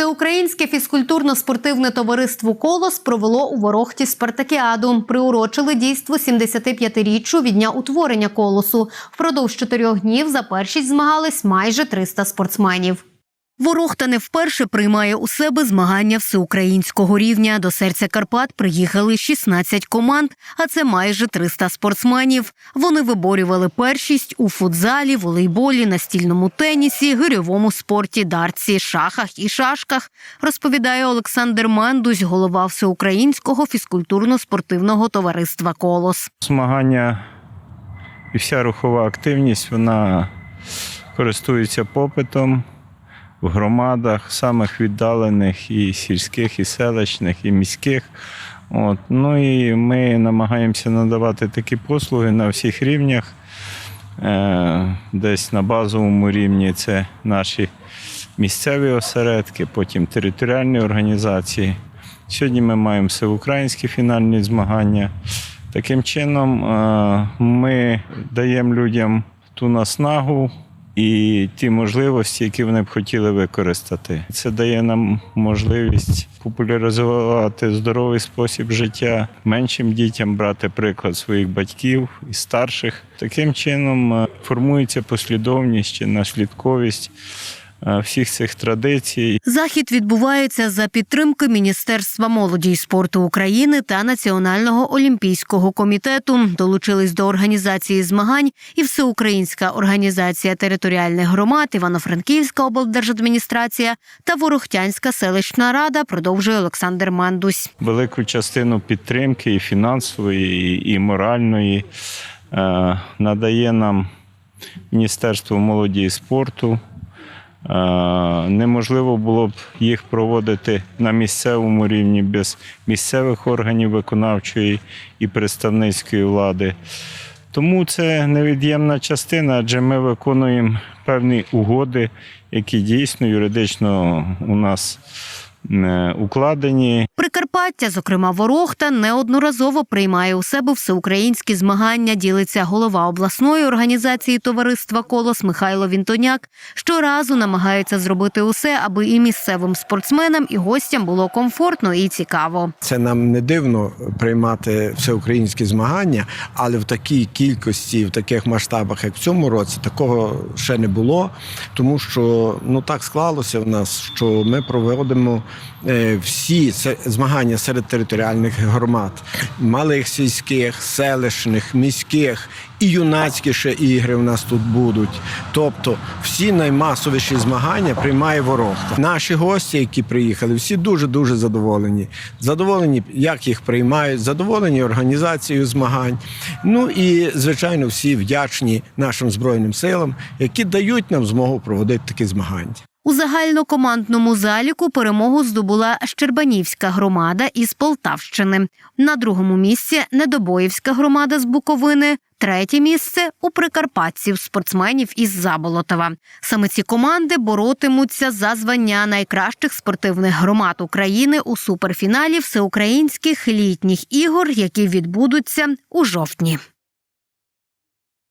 Всеукраїнське фізкультурно-спортивне товариство Колос провело у Ворохті спартакіаду. Приурочили дійство 75-річчю від дня утворення колосу. Впродовж чотирьох днів за першість змагались майже 300 спортсменів. Ворохта не вперше приймає у себе змагання всеукраїнського рівня. До серця Карпат приїхали 16 команд, а це майже 300 спортсменів. Вони виборювали першість у футзалі, волейболі, настільному тенісі, гирьовому спорті, дартці, шахах і шашках, розповідає Олександр Мандусь, голова всеукраїнського фізкультурно-спортивного товариства Колос. Змагання і вся рухова активність вона користується попитом в громадах, самих віддалених і сільських, і селищних, і міських. От. Ну і ми намагаємося надавати такі послуги на всіх рівнях. Е, Десь на базовому рівні це наші місцеві осередки, потім територіальні організації. Сьогодні ми маємо всеукраїнські фінальні змагання. Таким чином, е, ми даємо людям ту наснагу і ті можливості, які вони б хотіли використати. Це дає нам можливість популяризувати здоровий спосіб життя, меншим дітям брати приклад своїх батьків і старших. Таким чином е, формується послідовність чи наслідковість всіх цих традицій. Захід відбувається за підтримки Міністерства молоді і спорту України та Національного олімпійського комітету. Долучились до організації змагань і Всеукраїнська організація територіальних громад, Івано-Франківська облдержадміністрація та Ворохтянська селищна рада. Продовжує Олександр Мандусь. велику частину підтримки і фінансової, і, і моральної е, надає нам Міністерство молоді і спорту. Е, неможливо було б їх проводити на місцевому рівні без місцевих органів виконавчої і представницької влади. Тому це невід'ємна частина, адже ми виконуємо певні угоди, які дійсно юридично у нас укладені. Прикарпаття, зокрема Ворохта, неодноразово приймає у себе всеукраїнські змагання. Ділиться голова обласної організації товариства Колос Михайло Вінтоняк. Щоразу намагається зробити усе, аби і місцевим спортсменам, і гостям було комфортно і цікаво. Це нам не дивно приймати всеукраїнські змагання, але в такій кількості, в таких масштабах, як в цьому році, такого ще не було. Тому що ну так склалося в нас, що ми проводимо е, всі се- змагання серед територіальних громад, малих сільських, селищних, міських і юнацькі ще ігри в нас тут будуть. Тобто всі наймасовіші змагання приймає Ворохта. Наші гості, які приїхали, всі дуже дуже задоволені. Задоволені, як їх приймають, задоволені організацією змагань. Ну і звичайно, всі вдячні нашим збройним силам, які дають нам змогу проводити такі змагання. У загальнокомандному заліку перемогу здобула Щербанівська громада із Полтавщини. На другому місці Недобоївська громада з Буковини. Третє місце у прикарпатців спортсменів із Заболотова. Саме ці команди боротимуться за звання найкращих спортивних громад України у суперфіналі всеукраїнських літніх ігор, які відбудуться у жовтні.